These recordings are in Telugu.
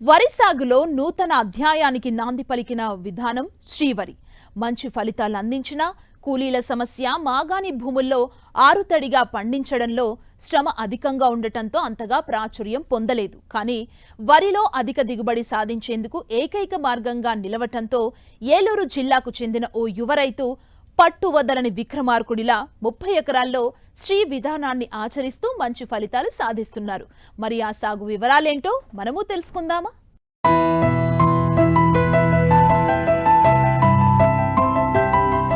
వరి సాగులో నూతన అధ్యాయానికి నాంది పలికిన విధానం శ్రీవరి. మంచి ఫలితాలు అందించిన కూలీల సమస్య మాగాణి భూముల్లో ఆరుతడిగా పండించడంలో శ్రమ అధికంగా ఉండటంతో అంతగా ప్రాచుర్యం పొందలేదు. కానీ వరిలో అధిక దిగుబడి సాధించేందుకు ఏకైక మార్గంగా నిలవటంతో ఏలూరు జిల్లాకు చెందిన ఓ యువ రైతు పట్టు వదలని విక్రమార్కుడిలా ముప్పై ఎకరాల్లో శ్రీ విధానాన్ని ఆచరిస్తూ మంచి ఫలితాలు సాధిస్తున్నారు. మరి ఆ సాగు వివరాలేంటో మనము తెలుసుకుందామా?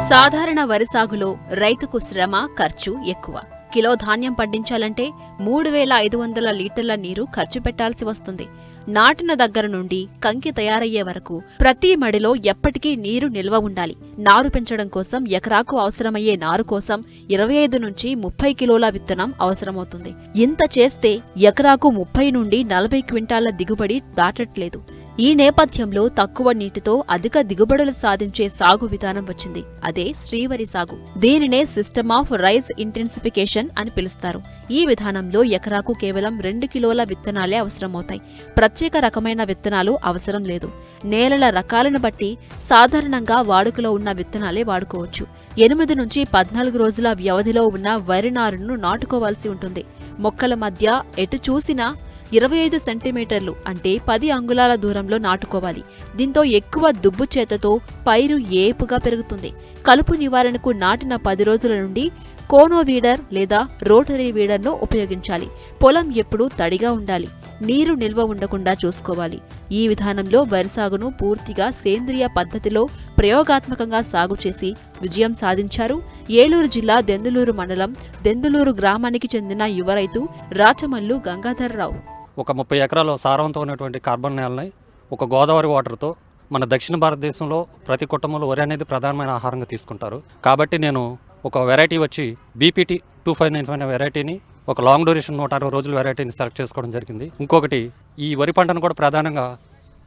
సాధారణ వరి సాగులో రైతుకు శ్రమ ఖర్చు ఎక్కువ. కిలో ధాన్యం పండించాలంటే మూడు వేల ఐదు వందల లీటర్ల నీరు ఖర్చు పెట్టాల్సి వస్తుంది. నాటిన దగ్గర నుండి కంకి తయారయ్యే వరకు ప్రతి మడిలో ఎప్పటికీ నీరు నిల్వ ఉండాలి. నారు పెంచడం కోసం ఎకరాకు అవసరమయ్యే నారు కోసం ఇరవై ఐదు నుంచి ముప్పై కిలోల విత్తనం అవసరమవుతుంది. ఇంత చేస్తే ఎకరాకు ముప్పై నుండి నలభై క్వింటాల దిగుబడి దాటట్లేదు. ఈ నేపథ్యంలో తక్కువ నీటితో అధిక దిగుబడులు సాధించే సాగు విధానం వచ్చింది. అదే శ్రీవరి సాగు. దీనినే సిస్టమ్ ఆఫ్ రైస్ ఇంటెన్సిఫికేషన్ అని పిలుస్తారు. ఈ విధానంలో ఎకరాకు కేవలం రెండు కిలోల విత్తనాలే అవసరమవుతాయి. ప్రత్యేక రకమైన విత్తనాలు అవసరం లేదు. నేలల రకాలను బట్టి సాధారణంగా వాడుకలో ఉన్న విత్తనాలే వాడుకోవచ్చు. ఎనిమిది నుంచి పద్నాలుగు రోజుల వ్యవధిలో ఉన్న వరి నారును నాటుకోవాల్సి ఉంటుంది. మొక్కల మధ్య ఎటు చూసినా ఇరవై ఐదు సెంటీమీటర్లు అంటే పది అంగుళాల దూరంలో నాటుకోవాలి. దీంతో ఎక్కువ దుబ్బు చేతతో పైరు ఏపుగా పెరుగుతుంది. కలుపు నివారణకు నాటిన పది రోజుల నుండి కోనో వీడర్ లేదా రోటరీ వీడర్ను ఉపయోగించాలి. పొలం ఎప్పుడూ తడిగా ఉండాలి. నీరు నిల్వ ఉండకుండా చూసుకోవాలి. ఈ విధానంలో వరి సాగును పూర్తిగా సేంద్రియ పద్ధతిలో ప్రయోగాత్మకంగా సాగు చేసి విజయం సాధించారు. ఏలూరు జిల్లా దెందులూరు మండలం దెందులూరు గ్రామానికి చెందిన యువ రైతు రాచమల్లు గంగాధర్రావు. ఒక ముప్పై ఎకరాల సారవంతమైనటువంటి కార్బన్ నేలని ఒక గోదావరి వాటర్తో మన దక్షిణ భారతదేశంలో ప్రతి కుటుంబంలో వరి అనేది ప్రధానమైన ఆహారంగా తీసుకుంటారు. కాబట్టి నేను ఒక వెరైటీ వచ్చి BPT two five nine five వెరైటీని ఒక లాంగ్ డ్యూరేషన్ నూట అరవై రోజుల వెరైటీని సెలెక్ట్ చేసుకోవడం జరిగింది. ఇంకొకటి ఈ వరి పంటను కూడా ప్రధానంగా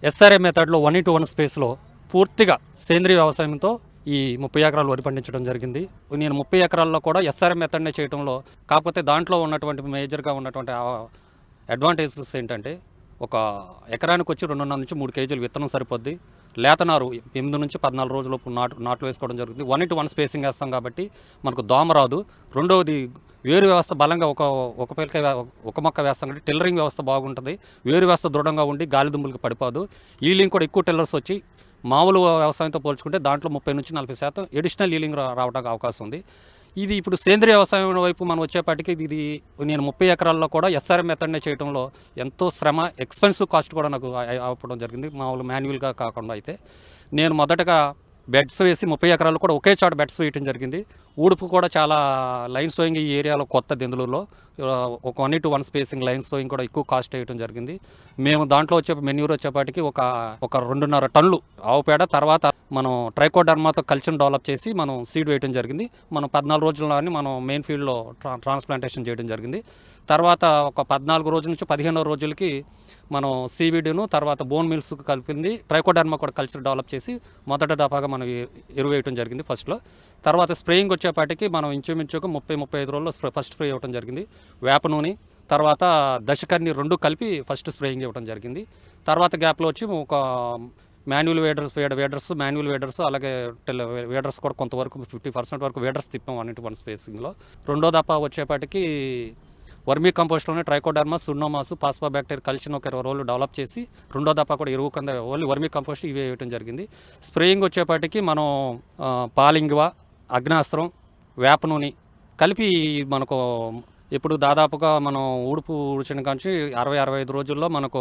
ఎస్ఆర్ఏ మెథడ్లో వన్ ఇంటూ వన్ స్పేస్లో పూర్తిగా సేంద్రియ వ్యవసాయంతో ఈ ముప్పై ఎకరాలు వరి పండించడం జరిగింది. నేను ముప్పై ఎకరాల్లో కూడా ఎస్ఆర్ఎం మెథడ్నే చేయడంలో కాకపోతే దాంట్లో ఉన్నటువంటి మేజర్గా ఉన్నటువంటి అడ్వాంటేజెస్ ఏంటంటే ఒక ఎకరానికి వచ్చి రెండున్నర నుంచి మూడు కేజీలు విత్తనం సరిపోద్ది. లేతనారు ఎనిమిది నుంచి పద్నాలుగు రోజులలోపు నాటు నాట్లు వేసుకోవడం జరుగుతుంది. వన్ ఇంటూ వన్ స్పేసింగ్ వేస్తాం కాబట్టి మనకు దోమ రాదు. రెండవది వేరు వ్యవస్థ బలంగా ఒక ఒక పిల్లక ఒక మొక్క వేస్తాం కాబట్టి టెల్లరింగ్ వ్యవస్థ బాగుంటుంది. వేరు వ్యవస్థ దృఢంగా ఉండి గాలి దుమ్ములకి పడిపోదు. ఈలింగ్ కూడా ఎక్కువ టిల్లర్స్ వచ్చి మామూలు వ్యవసాయంతో పోల్చుకుంటే దాంట్లో ముప్పై నుంచి నలభై శాతం ఎడిషనల్ ఈలింగ్ రావడానికి అవకాశం ఉంది. ఇది ఇప్పుడు సేంద్రియ వ్యవసాయం వైపు మనం వచ్చేపాటికి ఇది నేను ముప్పై ఎకరాల్లో కూడా ఎస్ఆర్ఎం మెథడ్నే చేయడంలో ఎంతో శ్రమ ఎక్స్పెన్సివ్ కాస్ట్ కూడా నాకు అవ్వడం జరిగింది. మామూలు మాన్యువల్గా కాకుండా అయితే. నేను మొదటగా బెడ్స్ వేసి ముప్పై ఎకరాలు కూడా ఒకే చోట బెడ్స్ వేయటం జరిగింది. ఊడుపు కూడా చాలా లైన్ సోయింగ్ ఈ ఏరియాలో కొత్త దెందులూరులో ఒక one two one spacing line sowing కూడా ఎక్కువ కాస్ట్ వేయటం జరిగింది. మేము దాంట్లో వచ్చే మెన్యూర్ వచ్చేపాటికి ఒక ఒక రెండున్నర టన్నులు ఆవు పేడ తర్వాత మనం ట్రైకోడర్మాతో కల్చర్ డెవలప్ చేసి మనం సీడ్ వేయడం జరిగింది. మనం పద్నాలుగు రోజుల్లోని మనం మెయిన్ ఫీల్డ్లో ట్రా ట్రాన్స్ప్లాంటేషన్ చేయడం జరిగింది. తర్వాత ఒక పద్నాలుగు రోజుల నుంచి పదిహేనో రోజులకి మనం సీవీడ్ను తర్వాత బోన్ మిల్స్ కలిపింది. ట్రైకోడర్మా కూడా కల్చర్ డెవలప్ చేసి మొదట దఫాగా మనం ఎరువేయటం జరిగింది ఫస్ట్లో. తర్వాత స్ప్రేయింగ్ వచ్చేపాటికి మనం ఇంచుమించుకు ముప్పై ముప్పై ఐదు రోజుల్లో ఫస్ట్ స్ప్రే ఇవ్వడం జరిగింది. వేప నూనె తర్వాత దశకర్ని రెండు కలిపి ఫస్ట్ స్ప్రేయింగ్ ఇవ్వడం జరిగింది. తర్వాత గ్యాప్లో వచ్చి ఒక మాన్యువల్ వేడర్స్ వేడ వేడర్స్ మాన్యువల్ వేడర్స్ అలాగే టెల్ వేడర్స్ కూడా కొంతవరకు ఫిఫ్టీ పర్సెంట్ వరకు వేడర్స్ తిప్పాం వన్ ఇంటి వన్ స్పేసింగ్లో. రెండో దఫా వచ్చేపాటికి వర్మీ కంపోస్ట్లోనే ట్రైకోడర్మా సున్నోమాసు పాస్పా బ్యాక్టీరియా కలిసిన ఒక ఇరవై రోజులు డెవలప్ చేసి రెండో దఫా కూడా ఎరువు కింద ఓన్లీ వర్మీ కంపోస్ట్ ఇవి వేయటం జరిగింది. స్ప్రేయింగ్ వచ్చేపాటికి మనం పాలింగ్వా అగ్నాస్త్రం వేప నూనె కలిపి మనకు ఇప్పుడు దాదాపుగా మనం ఊడుపు ఊడ్చిన కాంచి అరవై అరవై ఐదు రోజుల్లో మనకు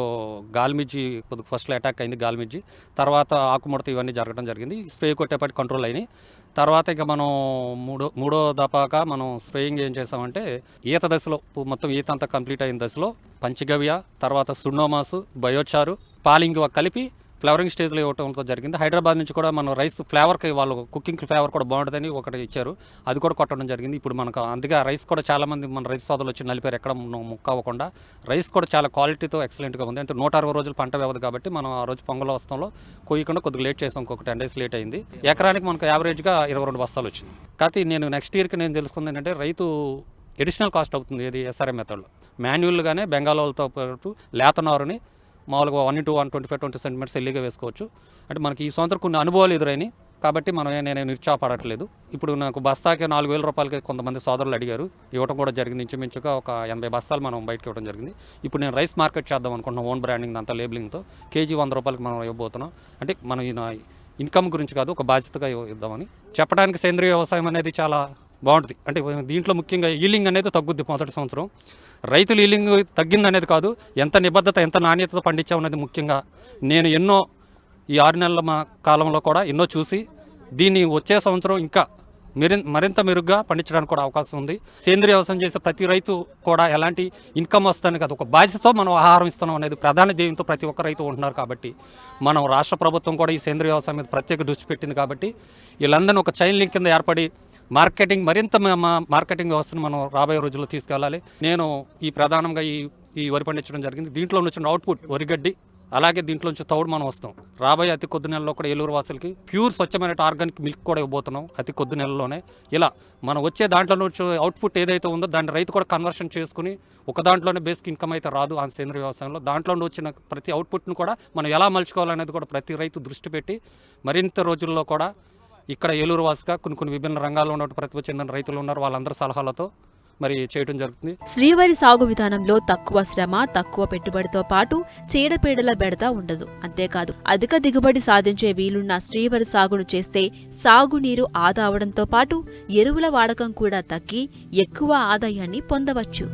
గాల్మిజ్జి కొద్దిగా ఫస్ట్లో అటాక్ అయింది గాల్మిజ్జి తర్వాత ఆకుముడత ఇవన్నీ జరగడం జరిగింది. స్ప్రే కొట్టేపాటి కంట్రోల్ అయినాయి. తర్వాత ఇక మనం మూడో మూడో దపాక మనం స్ప్రేయింగ్ ఏం చేసామంటే ఈత దశలో మొత్తం ఈత అంతా కంప్లీట్ అయిన దశలో పంచగవ్య తర్వాత సున్నోమాసు బయోచారు పాలింగ్ కలిపి ఫ్లవరింగ్ స్టేజ్లో ఇవ్వడంతో జరిగింది. హైదరాబాద్ నుంచి కూడా మనం రైస్ ఫ్లేవర్కి వాళ్ళు కుకింగ్ ఫ్లేవర్ కూడా బాగుంటుందని ఒకటి ఇచ్చారు. అది కూడా కొట్టడం జరిగింది. ఇప్పుడు మనకు అందుకే ఆ రైస్ కూడా చాలామంది మన రైస్ సోదరులు వచ్చి నలిపారు ఎక్కడ ముక్క అవ్వకుండా. రైస్ కూడా చాలా క్వాలిటీతో ఎక్సలెంట్గా ఉంది. అంటే నూట అరవై రోజులు పంట వ్యవధి కాబట్టి మనం ఆ రోజు పొంగల వస్తంలో కొయ్యకుండా కొద్దిగా లేట్ చేసాం. ఇంకొక టెన్ డేస్ లేట్ అయింది. ఎకరానికి మనకు యావరేజ్గా ఇరవై రెండు బస్తాలు వచ్చింది కాకపోతే నేను నెక్స్ట్ ఇయర్కి నేను తెలుసుకుంది ఏంటంటే రైతు ఎడిషనల్ కాస్ట్ అవుతుంది. ఇది ఎస్ఆర్ఎం మెథడ్లో మాన్యువల్గానే బెంగాల్ వాళ్ళతో పాటు లేతనారుని మామూలుగా one into one twenty five twenty centimetres ఎల్లిగా వేసుకోవచ్చు. అంటే మనకి ఈ సంవత్సరం కొన్ని అనుభవాలు ఎదురైనాయి. కాబట్టి మనం నేను నిరుత్సాహపడట్లేదు. ఇప్పుడు నాకు బస్తాకి నాలుగు వేల రూపాయలకి కొంతమంది సోదరులు అడిగారు. ఇవ్వడం కూడా జరిగింది. ఇంచుమించుగా ఒక ఎనభై బస్తాలు మనం బయటకి ఇవ్వడం జరిగింది. ఇప్పుడు నేను రైస్ మార్కెట్ చేద్దాం అనుకుంటున్నాం ఓన్ బ్రాండింగ్ అంతా లేబులింగ్తో. కేజీ వంద రూపాయలకి మనం ఇవ్వబోతున్నాం. అంటే మనం ఈ ఇన్కమ్ గురించి కాదు ఒక బాధ్యతగా ఇద్దామని. చెప్పడానికి సేంద్రియ వ్యవసాయం అనేది చాలా బాగుంటుంది. అంటే దీంట్లో ముఖ్యంగా ఈలింగ్ అనేది తగ్గుద్ది మొదటి సంవత్సరం. రైతులు ఈలింగ్ తగ్గిందనేది కాదు ఎంత నిబద్ధత ఎంత నాణ్యతతో పండించామనేది ముఖ్యంగా నేను ఎన్నో ఈ ఆరు నెలల మా కాలంలో కూడా ఎన్నో చూసి దీన్ని వచ్చే సంవత్సరం ఇంకా మెరి మరింత మెరుగ్గా పండించడానికి కూడా అవకాశం ఉంది. సేంద్రియ వ్యవసాయం చేసే ప్రతి రైతు కూడా ఎలాంటి ఇన్కమ్ వస్తుంది కాదు ఒక బాధ్యతతో మనం ఆహారం ఇస్తున్నాం అనేది ప్రధాన ధ్యేయంతో ప్రతి ఒక్క రైతు ఉంటున్నారు కాబట్టి మనం రాష్ట్ర ప్రభుత్వం కూడా ఈ సేంద్రియ వ్యవసాయం మీద ప్రత్యేక దృష్టి పెట్టింది కాబట్టి వీళ్ళందరినీ ఒక చైన్ లింక్ కింద ఏర్పడి మార్కెటింగ్ మరింత మార్కెటింగ్ వ్యవస్థను మనం రాబోయే రోజుల్లో తీసుకెళ్ళాలి. నేను ఈ ప్రధానంగా ఈ ఈ వరి పండించడం జరిగింది. దీంట్లో నుంచి అవుట్పుట్ వరిగడ్డి అలాగే దీంట్లో నుంచి తౌడు మనం వస్తాం. రాబోయే అతి కొద్ది నెలలో కూడా ఏలూరు వాసులకి ప్యూర్ స్వచ్ఛమైన ఆర్గానిక్ మిల్క్ కూడా ఇవ్వబోతున్నాం అతి కొద్ది నెలలోనే ఇలా మనం వచ్చే దాంట్లో నుంచి అవుట్పుట్ ఏదైతే ఉందో దాన్ని రైతు కూడా కన్వర్షన్ చేసుకుని ఒక దాంట్లోనే బేసిక్ ఇన్కమ్ అయితే రాదు ఆ సేంద్రియ వ్యవసాయంలో. దాంట్లో వచ్చిన ప్రతి అవుట్పుట్ను కూడా మనం ఎలా మలుచుకోవాలనేది కూడా ప్రతి రైతు దృష్టి పెట్టి మరింత రోజుల్లో కూడా ఇక్కడ ఏలూరు వాసుగా కొన్ని కొన్ని విభిన్న రంగాల్లో ఉన్న ప్రతిభ చెందిన రైతులు ఉన్నారు. వాళ్ళందరి సలహాలతో మరి చేయడం జరుగుతుంది. శ్రీవరి సాగు విధానంలో తక్కువ శ్రమ తక్కువ పెట్టుబడితో పాటు చీడపీడల బెడత ఉండదు. అంతేకాదు అధిక దిగుబడి సాధించే వీలున్న శ్రీవరి సాగును చేస్తే సాగునీరు ఆదా అవడంతో పాటు ఎరువుల వాడకం కూడా తగ్గి ఎక్కువ ఆదాయాన్ని పొందవచ్చు.